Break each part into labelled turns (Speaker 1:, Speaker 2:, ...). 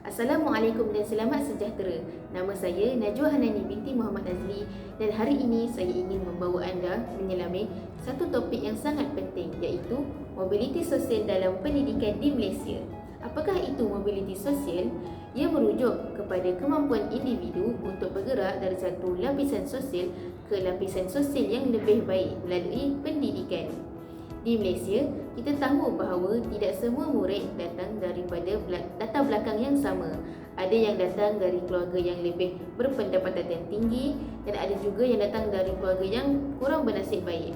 Speaker 1: Assalamualaikum dan selamat sejahtera. Nama saya Najwa Hanani binti Muhammad Nazli dan hari ini saya ingin membawa anda menyelami satu topik yang sangat penting iaitu mobiliti sosial dalam pendidikan di Malaysia. Apakah itu mobiliti sosial? Ia merujuk kepada kemampuan individu untuk bergerak dari satu lapisan sosial ke lapisan sosial yang lebih baik melalui pendidikan. Di Malaysia, kita tahu bahawa tidak semua murid datang daripada latar belakang yang sama. Ada yang datang dari keluarga yang lebih berpendapatan yang tinggi dan ada juga yang datang dari keluarga yang kurang bernasib baik.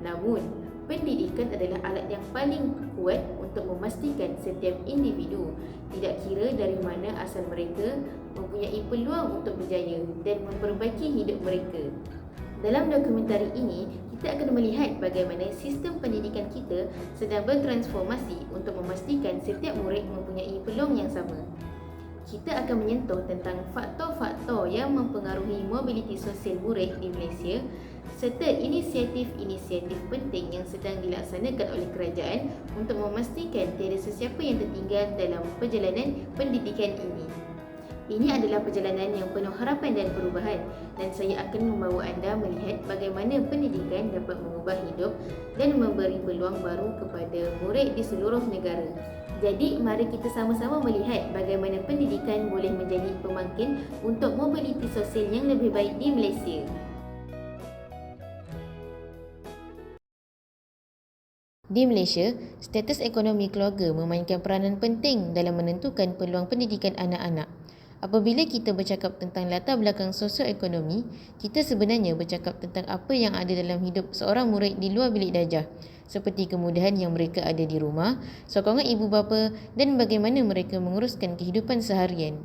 Speaker 1: Namun, pendidikan adalah alat yang paling kuat untuk memastikan setiap individu tidak kira dari mana asal mereka mempunyai peluang untuk berjaya dan memperbaiki hidup mereka. Dalam dokumentari ini, kita akan melihat bagaimana sistem pendidikan kita sedang bertransformasi untuk memastikan setiap murid mempunyai peluang yang sama. Kita akan menyentuh tentang faktor-faktor yang mempengaruhi mobiliti sosial murid di Malaysia serta inisiatif-inisiatif penting yang sedang dilaksanakan oleh kerajaan untuk memastikan tiada sesiapa yang tertinggal dalam perjalanan pendidikan ini. Ini adalah perjalanan yang penuh harapan dan perubahan dan saya akan membawa anda melihat bagaimana pendidikan dapat mengubah hidup dan memberi peluang baru kepada murid di seluruh negara. Jadi, mari kita sama-sama melihat bagaimana pendidikan boleh menjadi pemangkin untuk mobiliti sosial yang lebih baik di Malaysia.
Speaker 2: Di Malaysia, status ekonomi keluarga memainkan peranan penting dalam menentukan peluang pendidikan anak-anak. Apabila kita bercakap tentang latar belakang sosioekonomi, kita sebenarnya bercakap tentang apa yang ada dalam hidup seorang murid di luar bilik darjah, seperti kemudahan yang mereka ada di rumah, sokongan ibu bapa dan bagaimana mereka menguruskan kehidupan seharian.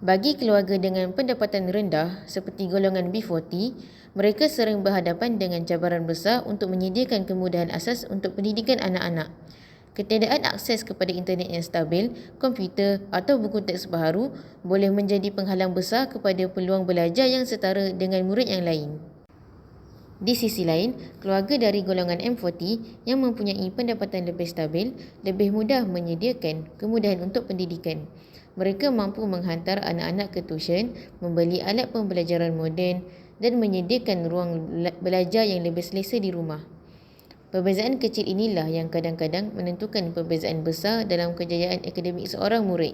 Speaker 2: Bagi keluarga dengan pendapatan rendah seperti golongan B40, mereka sering berhadapan dengan cabaran besar untuk menyediakan kemudahan asas untuk pendidikan anak-anak. Ketiadaan akses kepada internet yang stabil, komputer atau buku teks baharu boleh menjadi penghalang besar kepada peluang belajar yang setara dengan murid yang lain. Di sisi lain, keluarga dari golongan M40 yang mempunyai pendapatan lebih stabil lebih mudah menyediakan kemudahan untuk pendidikan. Mereka mampu menghantar anak-anak ke tuition, membeli alat pembelajaran moden dan menyediakan ruang belajar yang lebih selesa di rumah. Perbezaan kecil inilah yang kadang-kadang menentukan perbezaan besar dalam kejayaan akademik seorang murid.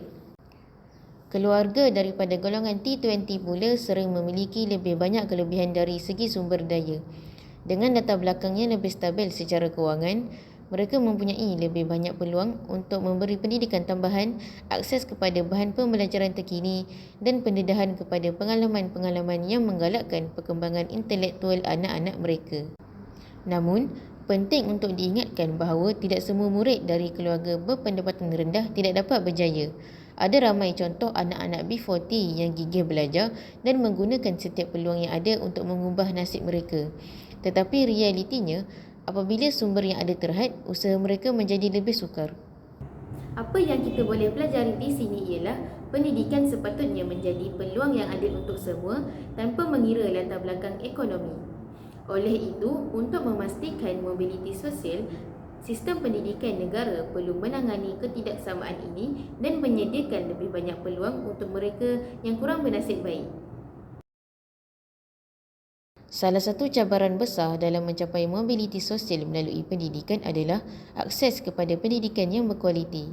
Speaker 2: Keluarga daripada golongan T20 pula sering memiliki lebih banyak kelebihan dari segi sumber daya. Dengan latar belakang yang lebih stabil secara kewangan, mereka mempunyai lebih banyak peluang untuk memberi pendidikan tambahan, akses kepada bahan pembelajaran terkini dan pendedahan kepada pengalaman-pengalaman yang menggalakkan perkembangan intelektual anak-anak mereka. Namun, Penting untuk diingatkan bahawa tidak semua murid dari keluarga berpendapatan rendah tidak dapat berjaya. Ada ramai contoh anak-anak B40 yang gigih belajar dan menggunakan setiap peluang yang ada untuk mengubah nasib mereka. Tetapi realitinya, apabila sumber yang ada terhad, usaha mereka menjadi lebih sukar.
Speaker 1: Apa yang kita boleh pelajari di sini ialah pendidikan sepatutnya menjadi peluang yang adil untuk semua tanpa mengira latar belakang ekonomi. Oleh itu, untuk memastikan mobiliti sosial, sistem pendidikan negara perlu menangani ketidaksamaan ini dan menyediakan lebih banyak peluang untuk mereka yang kurang bernasib baik.
Speaker 2: Salah satu cabaran besar dalam mencapai mobiliti sosial melalui pendidikan adalah akses kepada pendidikan yang berkualiti.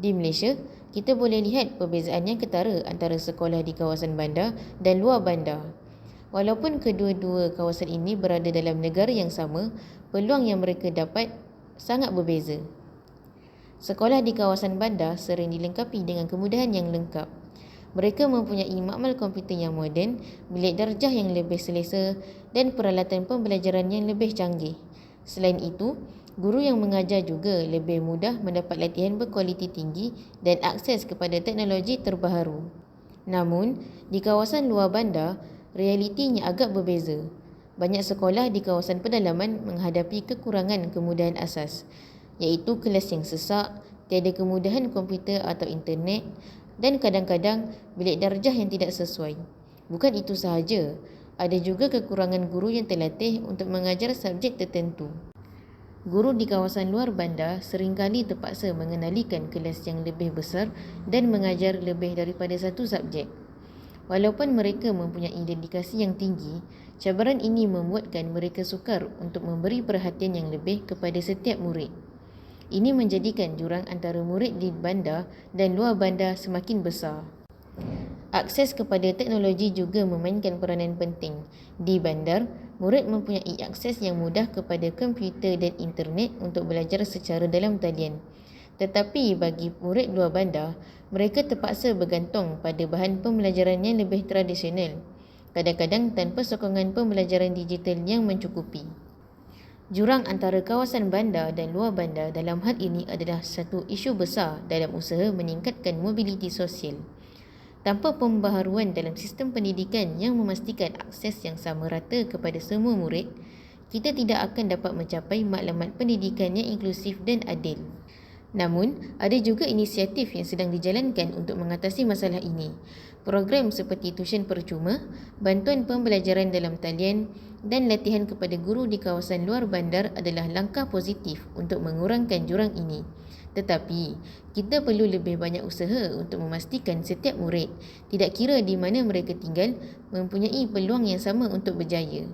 Speaker 2: Di Malaysia, kita boleh lihat perbezaan yang ketara antara sekolah di kawasan bandar dan luar bandar. Walaupun kedua-dua kawasan ini berada dalam negara yang sama, peluang yang mereka dapat sangat berbeza. Sekolah di kawasan bandar sering dilengkapi dengan kemudahan yang lengkap. Mereka mempunyai makmal komputer yang moden, bilik darjah yang lebih selesa dan peralatan pembelajaran yang lebih canggih. Selain itu, guru yang mengajar juga lebih mudah mendapat latihan berkualiti tinggi dan akses kepada teknologi terbaharu. Namun, di kawasan luar bandar, realitinya agak berbeza. Banyak sekolah di kawasan pedalaman menghadapi kekurangan kemudahan asas, iaitu kelas yang sesak, tiada kemudahan komputer atau internet dan kadang-kadang bilik darjah yang tidak sesuai. Bukan itu sahaja, ada juga kekurangan guru yang terlatih untuk mengajar subjek tertentu. Guru di kawasan luar bandar seringkali terpaksa mengenalikan kelas yang lebih besar dan mengajar lebih daripada satu subjek. Walaupun mereka mempunyai dedikasi yang tinggi, cabaran ini membuatkan mereka sukar untuk memberi perhatian yang lebih kepada setiap murid. Ini menjadikan jurang antara murid di bandar dan luar bandar semakin besar. Akses kepada teknologi juga memainkan peranan penting. Di bandar, murid mempunyai akses yang mudah kepada komputer dan internet untuk belajar secara dalam talian. Tetapi bagi murid luar bandar, mereka terpaksa bergantung pada bahan pembelajaran yang lebih tradisional. Kadang-kadang tanpa sokongan pembelajaran digital yang mencukupi. Jurang antara kawasan bandar dan luar bandar dalam hal ini adalah satu isu besar dalam usaha meningkatkan mobiliti sosial. Tanpa pembaharuan dalam sistem pendidikan yang memastikan akses yang sama rata kepada semua murid, kita tidak akan dapat mencapai maklumat pendidikan yang inklusif dan adil. Namun, ada juga inisiatif yang sedang dijalankan untuk mengatasi masalah ini. Program seperti tuition percuma, bantuan pembelajaran dalam talian dan latihan kepada guru di kawasan luar bandar adalah langkah positif untuk mengurangkan jurang ini. Tetapi, kita perlu lebih banyak usaha untuk memastikan setiap murid, tidak kira di mana mereka tinggal, mempunyai peluang yang sama untuk berjaya.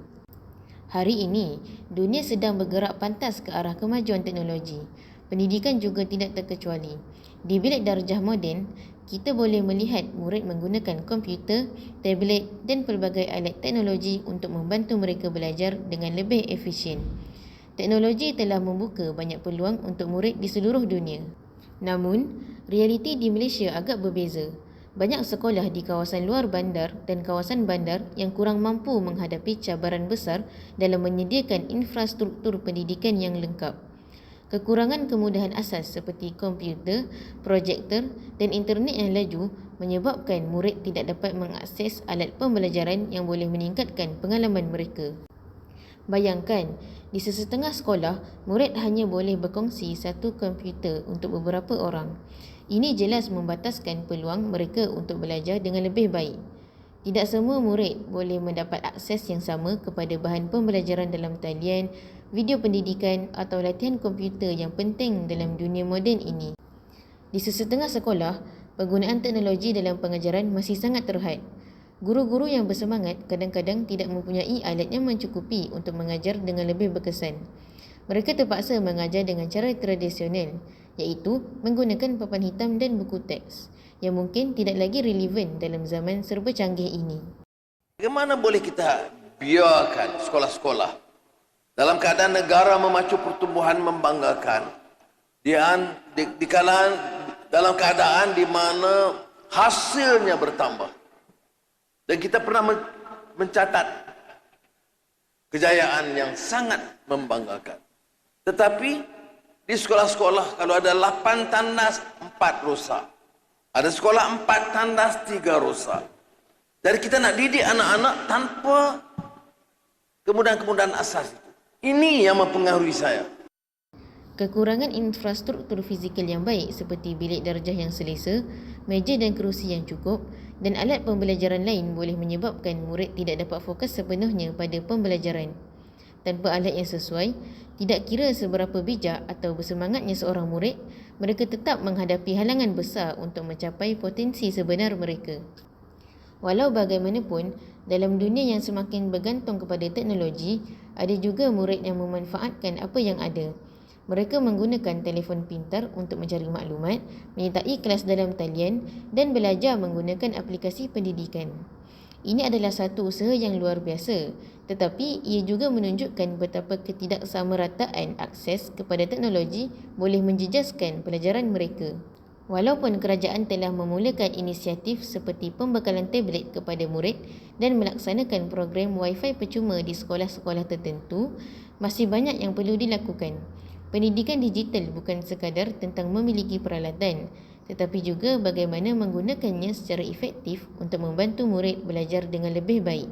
Speaker 2: Hari ini, dunia sedang bergerak pantas ke arah kemajuan teknologi. Pendidikan juga tidak terkecuali. Di bilik darjah moden, kita boleh melihat murid menggunakan komputer, tablet dan pelbagai alat teknologi untuk membantu mereka belajar dengan lebih efisien. Teknologi telah membuka banyak peluang untuk murid di seluruh dunia. Namun, realiti di Malaysia agak berbeza. Banyak sekolah di kawasan luar bandar dan kawasan bandar yang kurang mampu menghadapi cabaran besar dalam menyediakan infrastruktur pendidikan yang lengkap. Kekurangan kemudahan asas seperti komputer, projektor dan internet yang laju menyebabkan murid tidak dapat mengakses alat pembelajaran yang boleh meningkatkan pengalaman mereka. Bayangkan, di sesetengah sekolah, murid hanya boleh berkongsi satu komputer untuk beberapa orang. Ini jelas membataskan peluang mereka untuk belajar dengan lebih baik. Tidak semua murid boleh mendapat akses yang sama kepada bahan pembelajaran dalam talian, video pendidikan atau latihan komputer yang penting dalam dunia moden ini. Di sesetengah sekolah, penggunaan teknologi dalam pengajaran masih sangat terhad. Guru-guru yang bersemangat kadang-kadang tidak mempunyai alat yang mencukupi untuk mengajar dengan lebih berkesan. Mereka terpaksa mengajar dengan cara tradisional, iaitu menggunakan papan hitam dan buku teks yang mungkin tidak lagi relevan dalam zaman serba canggih ini.
Speaker 3: Bagaimana boleh kita biarkan sekolah-sekolah dalam keadaan negara memacu pertumbuhan membanggakan dan di, di kalangan dalam keadaan di mana hasilnya bertambah dan kita pernah mencatat kejayaan yang sangat membanggakan. Tetapi di sekolah-sekolah kalau ada 8 tandas, 4 rosak. Ada sekolah 4 tandas, 3 rosak. Jadi kita nak didik anak-anak tanpa kemudahan-kemudahan asas. Ini yang mempengaruhi saya.
Speaker 2: Kekurangan infrastruktur fizikal yang baik seperti bilik darjah yang selesa, meja dan kerusi yang cukup dan alat pembelajaran lain boleh menyebabkan murid tidak dapat fokus sepenuhnya pada pembelajaran. Tanpa alat yang sesuai, tidak kira seberapa bijak atau bersemangatnya seorang murid, mereka tetap menghadapi halangan besar untuk mencapai potensi sebenar mereka. Walau bagaimanapun, dalam dunia yang semakin bergantung kepada teknologi, ada juga murid yang memanfaatkan apa yang ada mereka menggunakan telefon pintar untuk mencari maklumat, menyertai kelas dalam talian dan belajar menggunakan aplikasi pendidikan. Ini adalah satu usaha yang luar biasa, tetapi ia juga menunjukkan betapa ketidaksamarataan akses kepada teknologi boleh menjejaskan pelajaran mereka. Walaupun kerajaan telah memulakan inisiatif seperti pembekalan tablet kepada murid dan melaksanakan program Wi-Fi percuma di sekolah-sekolah tertentu, masih banyak yang perlu dilakukan. Pendidikan digital bukan sekadar tentang memiliki peralatan, tetapi juga bagaimana menggunakannya secara efektif untuk membantu murid belajar dengan lebih baik.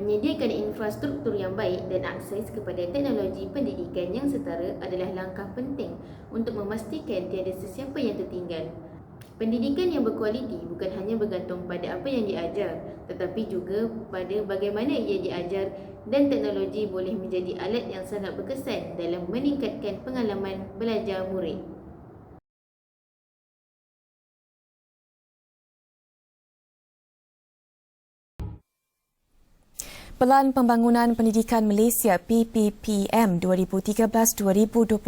Speaker 1: Menyediakan infrastruktur yang baik dan akses kepada teknologi pendidikan yang setara adalah langkah penting untuk memastikan tiada sesiapa yang tertinggal. Pendidikan yang berkualiti bukan hanya bergantung pada apa yang diajar, tetapi juga pada bagaimana ia diajar dan teknologi boleh menjadi alat yang sangat berkesan dalam meningkatkan pengalaman belajar murid.
Speaker 4: Pelan Pembangunan Pendidikan Malaysia PPPM 2013-2025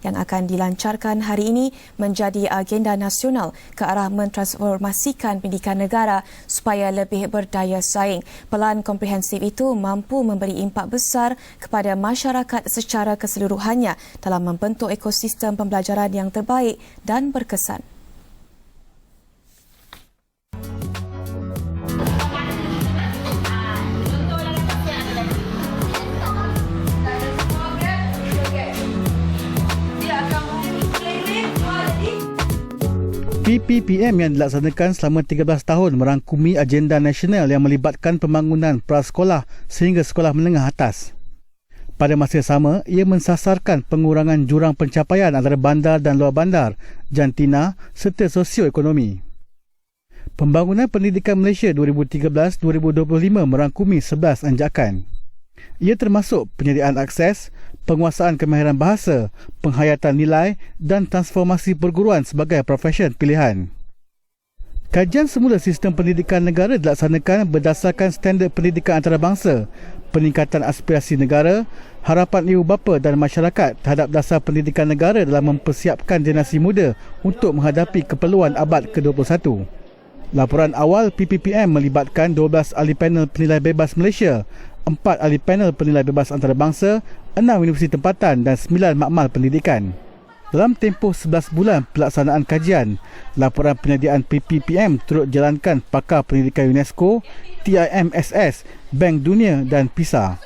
Speaker 4: yang akan dilancarkan hari ini menjadi agenda nasional ke arah mentransformasikan pendidikan negara supaya lebih berdaya saing. Pelan komprehensif itu mampu memberi impak besar kepada masyarakat secara keseluruhannya dalam membentuk ekosistem pembelajaran yang terbaik dan berkesan.
Speaker 5: PPPM yang dilaksanakan selama 13 tahun merangkumi agenda nasional yang melibatkan pembangunan prasekolah sehingga sekolah menengah atas. Pada masa yang sama, ia mensasarkan pengurangan jurang pencapaian antara bandar dan luar bandar, jantina serta sosioekonomi. Pembangunan Pendidikan Malaysia 2013-2025 merangkumi 11 anjakan. Ia termasuk penyediaan akses, penguasaan kemahiran bahasa, penghayatan nilai dan transformasi perguruan sebagai profesion pilihan. Kajian semula sistem pendidikan negara dilaksanakan berdasarkan standard pendidikan antarabangsa, peningkatan aspirasi negara, harapan ibu bapa dan masyarakat terhadap dasar pendidikan negara dalam mempersiapkan generasi muda untuk menghadapi keperluan abad ke-21. Laporan awal PPPM melibatkan 12 ahli panel penilai bebas Malaysia empat ahli panel penilai bebas antarabangsa, enam universiti tempatan dan sembilan makmal pendidikan. Dalam tempoh 11 bulan pelaksanaan kajian, laporan penyediaan PPPM turut jalankan pakar pendidikan UNESCO, TIMSS, Bank Dunia dan PISA.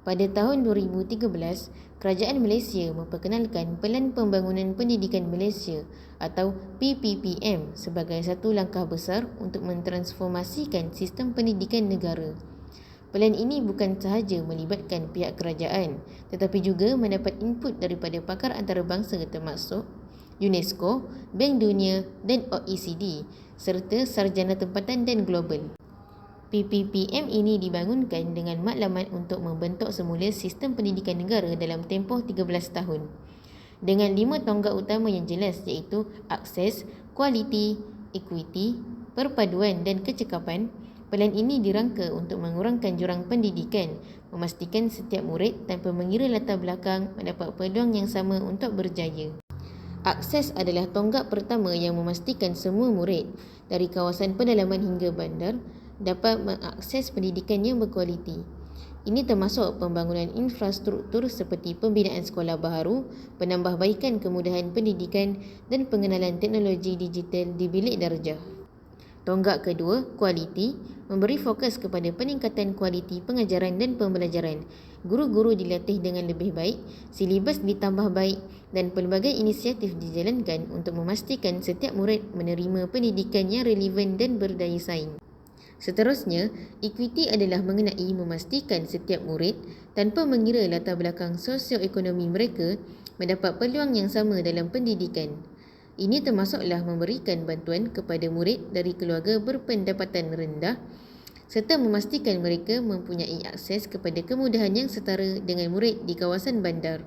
Speaker 2: Pada tahun 2013, Kerajaan Malaysia memperkenalkan Pelan Pembangunan Pendidikan Malaysia atau PPPM sebagai satu langkah besar untuk mentransformasikan sistem pendidikan negara. Pelan ini bukan sahaja melibatkan pihak kerajaan tetapi juga mendapat input daripada pakar antarabangsa termasuk UNESCO, Bank Dunia dan OECD serta sarjana tempatan dan global. PPPM ini dibangunkan dengan maklumat untuk membentuk semula sistem pendidikan negara dalam tempoh 13 tahun. Dengan lima tonggak utama yang jelas iaitu akses, kualiti, equity, perpaduan dan kecekapan, pelan ini dirangka untuk mengurangkan jurang pendidikan, memastikan setiap murid tanpa mengira latar belakang mendapat peluang yang sama untuk berjaya. Akses adalah tonggak pertama yang memastikan semua murid dari kawasan pedalaman hingga bandar dapat mengakses pendidikan yang berkualiti. Ini termasuk pembangunan infrastruktur seperti pembinaan sekolah baharu, penambahbaikan kemudahan pendidikan dan pengenalan teknologi digital di bilik darjah. Tonggak kedua, kualiti, memberi fokus kepada peningkatan kualiti pengajaran dan pembelajaran. Guru-guru dilatih dengan lebih baik, silibus ditambah baik dan pelbagai inisiatif dijalankan untuk memastikan setiap murid menerima pendidikan yang relevan dan berdaya saing. Seterusnya, equity adalah mengenai memastikan setiap murid tanpa mengira latar belakang sosioekonomi mereka mendapat peluang yang sama dalam pendidikan. Ini termasuklah memberikan bantuan kepada murid dari keluarga berpendapatan rendah serta memastikan mereka mempunyai akses kepada kemudahan yang setara dengan murid di kawasan bandar.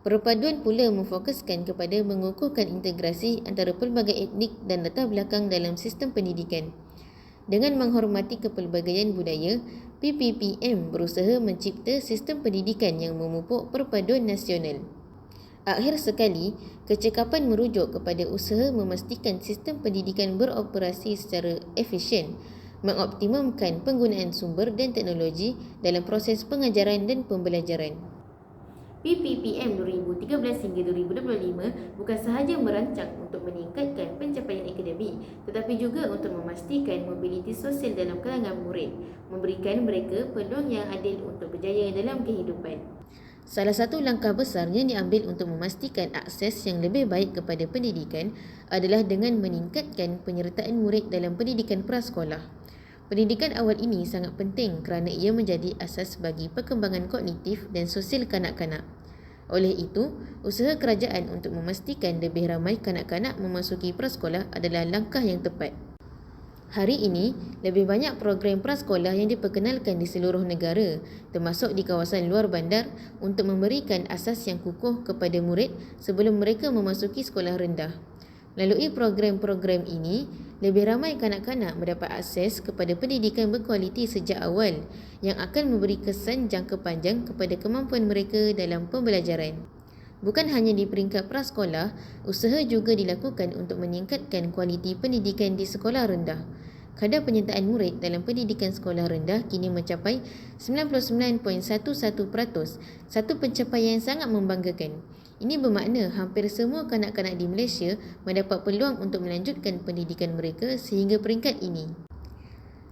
Speaker 2: Perpaduan pula memfokuskan kepada mengukuhkan integrasi antara pelbagai etnik dan latar belakang dalam sistem pendidikan. Dengan menghormati kepelbagaian budaya, PPPM berusaha mencipta sistem pendidikan yang memupuk perpaduan nasional. Akhir sekali, kecekapan merujuk kepada usaha memastikan sistem pendidikan beroperasi secara efisien, mengoptimumkan penggunaan sumber dan teknologi dalam proses pengajaran dan pembelajaran.
Speaker 1: PPPM 2013 hingga 2025 bukan sahaja merancang untuk meningkatkan pencapaian akademik tetapi juga untuk memastikan mobiliti sosial dalam kalangan murid, memberikan mereka peluang yang adil untuk berjaya dalam kehidupan.
Speaker 2: Salah satu langkah besar yang diambil untuk memastikan akses yang lebih baik kepada pendidikan adalah dengan meningkatkan penyertaan murid dalam pendidikan prasekolah. Pendidikan awal ini sangat penting kerana ia menjadi asas bagi perkembangan kognitif dan sosial kanak-kanak. Oleh itu, usaha kerajaan untuk memastikan lebih ramai kanak-kanak memasuki prasekolah adalah langkah yang tepat. Hari ini, lebih banyak program prasekolah yang diperkenalkan di seluruh negara, termasuk di kawasan luar bandar untuk memberikan asas yang kukuh kepada murid sebelum mereka memasuki sekolah rendah. Melalui program-program ini, lebih ramai kanak-kanak mendapat akses kepada pendidikan berkualiti sejak awal yang akan memberi kesan jangka panjang kepada kemampuan mereka dalam pembelajaran. Bukan hanya di peringkat prasekolah, usaha juga dilakukan untuk meningkatkan kualiti pendidikan di sekolah rendah. Kadar penyertaan murid dalam pendidikan sekolah rendah kini mencapai 99.11%, satu pencapaian yang sangat membanggakan. Ini bermakna hampir semua kanak-kanak di Malaysia mendapat peluang untuk melanjutkan pendidikan mereka sehingga peringkat ini.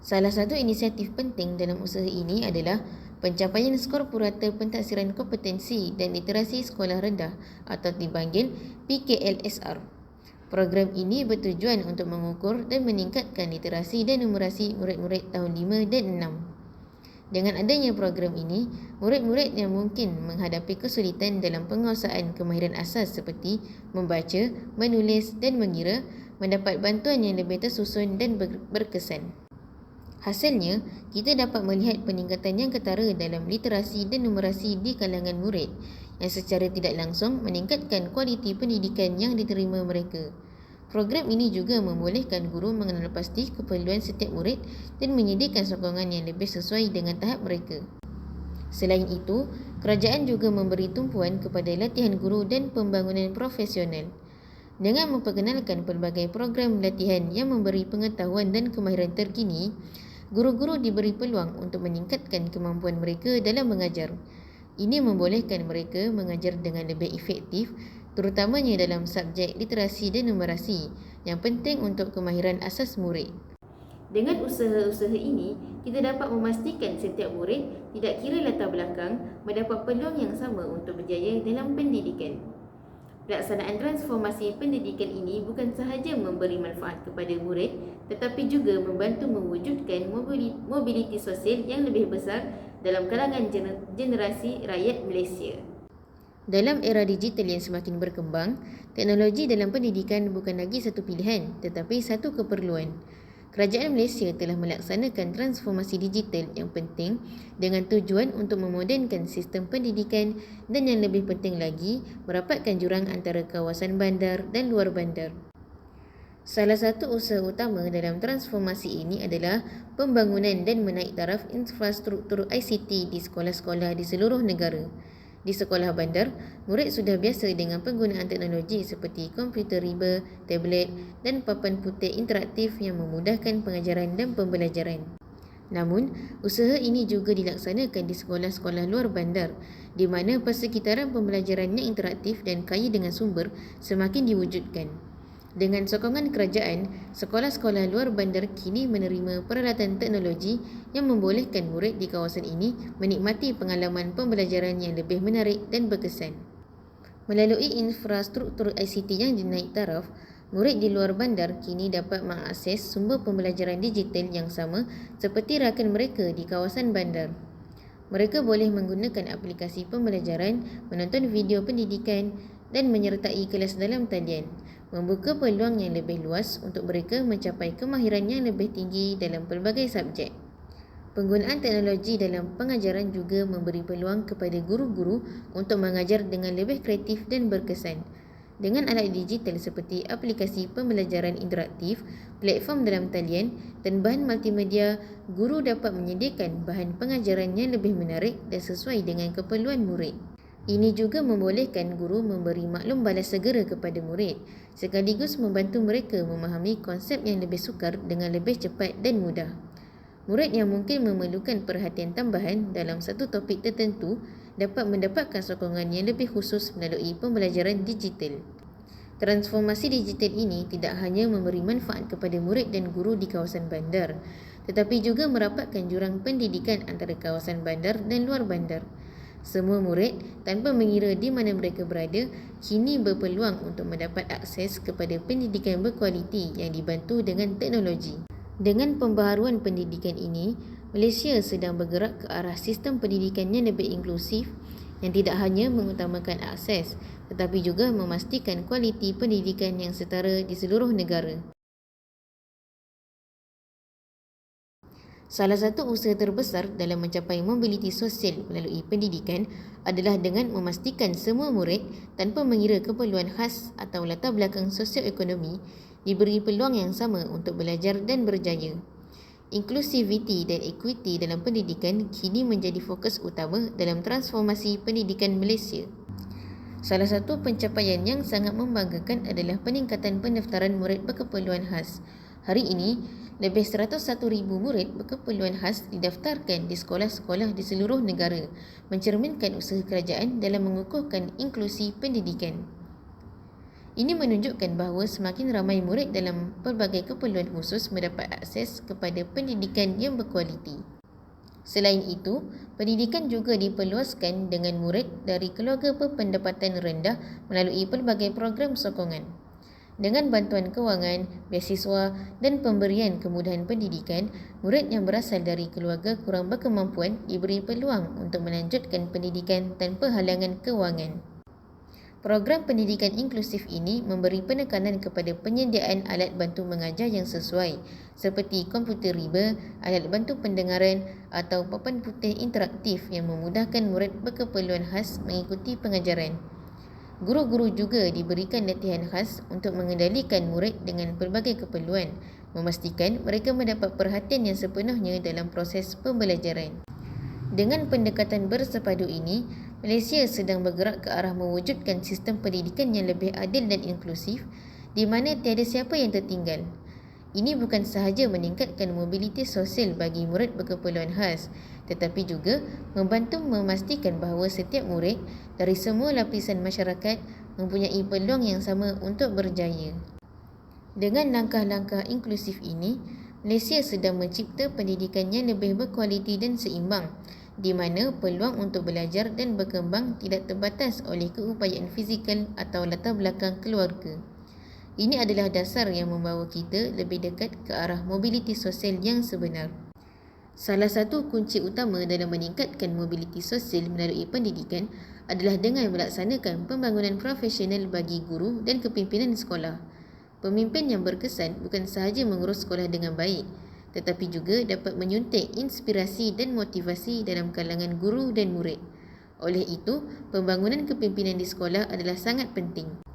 Speaker 2: Salah satu inisiatif penting dalam usaha ini adalah pencapaian skor purata pentaksiran kompetensi dan literasi sekolah rendah atau dipanggil PKLSR. Program ini bertujuan untuk mengukur dan meningkatkan literasi dan numerasi murid-murid tahun 5 dan 6. Dengan adanya program ini, murid-murid yang mungkin menghadapi kesulitan dalam penguasaan kemahiran asas seperti membaca, menulis dan mengira mendapat bantuan yang lebih tersusun dan berkesan. Hasilnya, kita dapat melihat peningkatan yang ketara dalam literasi dan numerasi di kalangan murid yang secara tidak langsung meningkatkan kualiti pendidikan yang diterima mereka. Program ini juga membolehkan guru mengenal pasti keperluan setiap murid dan menyediakan sokongan yang lebih sesuai dengan tahap mereka. Selain itu, kerajaan juga memberi tumpuan kepada latihan guru dan pembangunan profesional. Dengan memperkenalkan pelbagai program latihan yang memberi pengetahuan dan kemahiran terkini, guru-guru diberi peluang untuk meningkatkan kemampuan mereka dalam mengajar. Ini membolehkan mereka mengajar dengan lebih efektif terutamanya dalam subjek literasi dan numerasi yang penting untuk kemahiran asas murid.
Speaker 1: Dengan usaha-usaha ini, kita dapat memastikan setiap murid tidak kira latar belakang mendapat peluang yang sama untuk berjaya dalam pendidikan. Pelaksanaan transformasi pendidikan ini bukan sahaja memberi manfaat kepada murid tetapi juga membantu mewujudkan mobiliti sosial yang lebih besar dalam kalangan generasi rakyat Malaysia.
Speaker 2: Dalam era digital yang semakin berkembang, teknologi dalam pendidikan bukan lagi satu pilihan tetapi satu keperluan. Kerajaan Malaysia telah melaksanakan transformasi digital yang penting dengan tujuan untuk memodernkan sistem pendidikan dan yang lebih penting lagi, merapatkan jurang antara kawasan bandar dan luar bandar. Salah satu usaha utama dalam transformasi ini adalah pembangunan dan menaik taraf infrastruktur ICT di sekolah-sekolah di seluruh negara. Di sekolah bandar, murid sudah biasa dengan penggunaan teknologi seperti komputer riba, tablet dan papan putih interaktif yang memudahkan pengajaran dan pembelajaran. Namun, usaha ini juga dilaksanakan di sekolah-sekolah luar bandar di mana persekitaran pembelajaran yang interaktif dan kaya dengan sumber semakin diwujudkan. Dengan sokongan kerajaan, sekolah-sekolah luar bandar kini menerima peralatan teknologi yang membolehkan murid di kawasan ini menikmati pengalaman pembelajaran yang lebih menarik dan berkesan. Melalui infrastruktur ICT yang dinaik taraf, murid di luar bandar kini dapat mengakses sumber pembelajaran digital yang sama seperti rakan mereka di kawasan bandar. Mereka boleh menggunakan aplikasi pembelajaran, menonton video pendidikan dan menyertai kelas dalam talian membuka peluang yang lebih luas untuk mereka mencapai kemahiran yang lebih tinggi dalam pelbagai subjek. Penggunaan teknologi dalam pengajaran juga memberi peluang kepada guru-guru untuk mengajar dengan lebih kreatif dan berkesan. Dengan alat digital seperti aplikasi pembelajaran interaktif, platform dalam talian dan bahan multimedia, guru dapat menyediakan bahan pengajaran yang lebih menarik dan sesuai dengan keperluan murid. Ini juga membolehkan guru memberi maklum balas segera kepada murid sekaligus membantu mereka memahami konsep yang lebih sukar dengan lebih cepat dan mudah. Murid yang mungkin memerlukan perhatian tambahan dalam satu topik tertentu dapat mendapatkan sokongan yang lebih khusus melalui pembelajaran digital. Transformasi digital ini tidak hanya memberi manfaat kepada murid dan guru di kawasan bandar, tetapi juga merapatkan jurang pendidikan antara kawasan bandar dan luar bandar. Semua murid, tanpa mengira di mana mereka berada, kini berpeluang untuk mendapat akses kepada pendidikan berkualiti yang dibantu dengan teknologi. Dengan pembaharuan pendidikan ini, Malaysia sedang bergerak ke arah sistem pendidikan yang lebih inklusif yang tidak hanya mengutamakan akses tetapi juga memastikan kualiti pendidikan yang setara di seluruh negara. Salah satu usaha terbesar dalam mencapai mobiliti sosial melalui pendidikan adalah dengan memastikan semua murid tanpa mengira keperluan khas atau latar belakang sosioekonomi diberi peluang yang sama untuk belajar dan berjaya. Inklusiviti dan equity dalam pendidikan kini menjadi fokus utama dalam transformasi pendidikan Malaysia. Salah satu pencapaian yang sangat membanggakan adalah peningkatan pendaftaran murid berkeperluan khas. Hari ini, lebih 101,000 murid berkeperluan khas didaftarkan di sekolah-sekolah di seluruh negara, mencerminkan usaha kerajaan dalam mengukuhkan inklusi pendidikan. Ini menunjukkan bahawa semakin ramai murid dalam pelbagai keperluan khusus mendapat akses kepada pendidikan yang berkualiti. Selain itu, pendidikan juga diperluaskan dengan murid dari keluarga berpendapatan rendah melalui pelbagai program sokongan. Dengan bantuan kewangan, beasiswa dan pemberian kemudahan pendidikan, murid yang berasal dari keluarga kurang berkemampuan diberi peluang untuk melanjutkan pendidikan tanpa halangan kewangan. Program pendidikan inklusif ini memberi penekanan kepada penyediaan alat bantu mengajar yang sesuai seperti komputer riba, alat bantu pendengaran atau papan putih interaktif yang memudahkan murid berkeperluan khas mengikuti pengajaran. Guru-guru juga diberikan latihan khas untuk mengendalikan murid dengan pelbagai keperluan, memastikan mereka mendapat perhatian yang sepenuhnya dalam proses pembelajaran. Dengan pendekatan bersepadu ini, Malaysia sedang bergerak ke arah mewujudkan sistem pendidikan yang lebih adil dan inklusif di mana tiada siapa yang tertinggal. Ini bukan sahaja meningkatkan mobiliti sosial bagi murid berkeperluan khas, tetapi juga membantu memastikan bahawa setiap murid dari semua lapisan masyarakat mempunyai peluang yang sama untuk berjaya. Dengan langkah-langkah inklusif ini, Malaysia sedang mencipta pendidikan yang lebih berkualiti dan seimbang di mana peluang untuk belajar dan berkembang tidak terbatas oleh keupayaan fizikal atau latar belakang keluarga. Ini adalah dasar yang membawa kita lebih dekat ke arah mobiliti sosial yang sebenar. Salah satu kunci utama dalam meningkatkan mobiliti sosial melalui pendidikan adalah dengan melaksanakan pembangunan profesional bagi guru dan kepimpinan sekolah. Pemimpin yang berkesan bukan sahaja mengurus sekolah dengan baik, tetapi juga dapat menyuntik inspirasi dan motivasi dalam kalangan guru dan murid. Oleh itu, pembangunan kepimpinan di sekolah adalah sangat penting.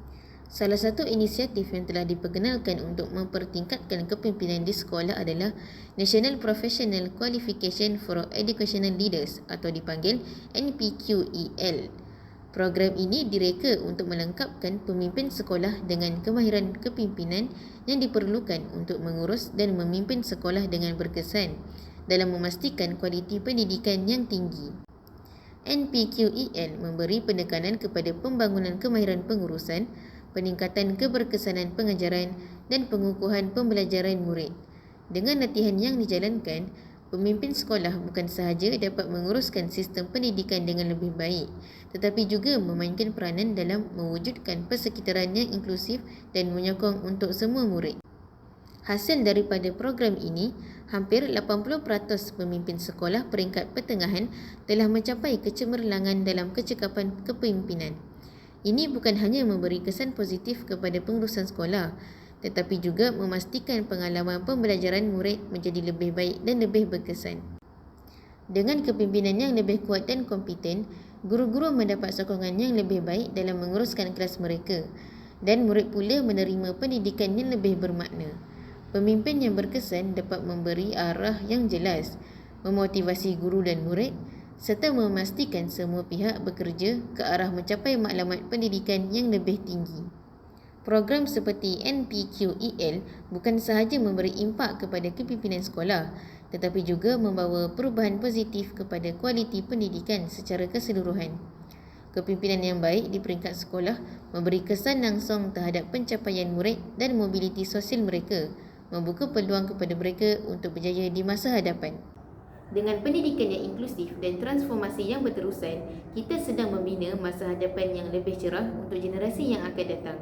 Speaker 2: Salah satu inisiatif yang telah diperkenalkan untuk mempertingkatkan kepimpinan di sekolah adalah National Professional Qualification for Educational Leaders atau dipanggil NPQEL. Program ini direka untuk melengkapkan pemimpin sekolah dengan kemahiran kepimpinan yang diperlukan untuk mengurus dan memimpin sekolah dengan berkesan dalam memastikan kualiti pendidikan yang tinggi. NPQEL memberi penekanan kepada pembangunan kemahiran pengurusan, peningkatan keberkesanan pengajaran dan pengukuhan pembelajaran murid. Dengan latihan yang dijalankan, pemimpin sekolah bukan sahaja dapat menguruskan sistem pendidikan dengan lebih baik, tetapi juga memainkan peranan dalam mewujudkan persekitaran yang inklusif dan menyokong untuk semua murid. Hasil daripada program ini, hampir 80% pemimpin sekolah peringkat pertengahan telah mencapai kecemerlangan dalam kecekapan kepimpinan. Ini bukan hanya memberi kesan positif kepada pengurusan sekolah, tetapi juga memastikan pengalaman pembelajaran murid menjadi lebih baik dan lebih berkesan. Dengan kepimpinan yang lebih kuat dan kompeten, guru-guru mendapat sokongan yang lebih baik dalam menguruskan kelas mereka dan murid pula menerima pendidikan yang lebih bermakna. Pemimpin yang berkesan dapat memberi arah yang jelas, memotivasi guru dan murid serta memastikan semua pihak bekerja ke arah mencapai maklumat pendidikan yang lebih tinggi. Program seperti NPQEL bukan sahaja memberi impak kepada kepimpinan sekolah tetapi juga membawa perubahan positif kepada kualiti pendidikan secara keseluruhan. Kepimpinan yang baik di peringkat sekolah memberi kesan langsung terhadap pencapaian murid dan mobiliti sosial mereka, membuka peluang kepada mereka untuk berjaya di masa hadapan.
Speaker 1: Dengan pendidikan yang inklusif dan transformasi yang berterusan, kita sedang membina masa hadapan yang lebih cerah untuk generasi yang akan datang.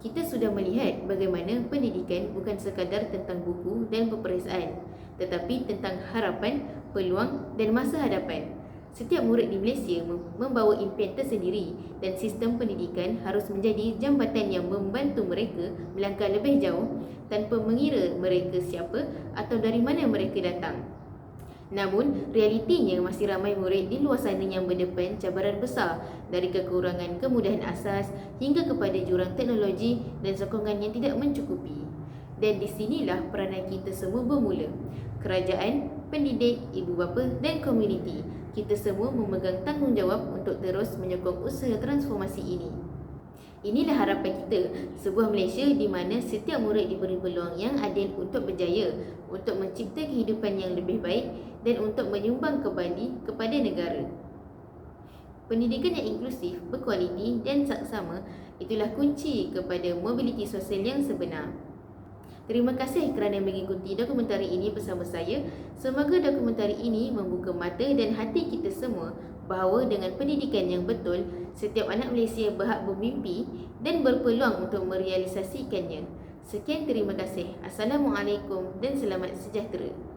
Speaker 1: Kita sudah melihat bagaimana pendidikan bukan sekadar tentang buku dan peperiksaan, tetapi tentang harapan, peluang dan masa hadapan.
Speaker 2: Setiap murid di Malaysia mem- membawa impian tersendiri dan sistem pendidikan harus menjadi jambatan yang membantu mereka melangkah lebih jauh tanpa mengira mereka siapa atau dari mana mereka datang. Namun, realitinya masih ramai murid di luar sana yang berdepan cabaran besar dari kekurangan kemudahan asas hingga kepada jurang teknologi dan sokongan yang tidak mencukupi. Dan di sinilah peranan kita semua bermula. Kerajaan, pendidik, ibu bapa dan komuniti. Kita semua memegang tanggungjawab untuk terus menyokong usaha transformasi ini. Inilah harapan kita, sebuah Malaysia di mana setiap murid diberi peluang yang adil untuk berjaya, untuk mencipta kehidupan yang lebih baik dan untuk menyumbang kembali kepada negara. Pendidikan yang inklusif, berkualiti dan saksama itulah kunci kepada mobiliti sosial yang sebenar. Terima kasih kerana mengikuti dokumentari ini bersama saya. Semoga dokumentari ini membuka mata dan hati kita semua bahawa dengan pendidikan yang betul, setiap anak Malaysia berhak bermimpi dan berpeluang untuk merealisasikannya. Sekian terima kasih. Assalamualaikum dan selamat sejahtera.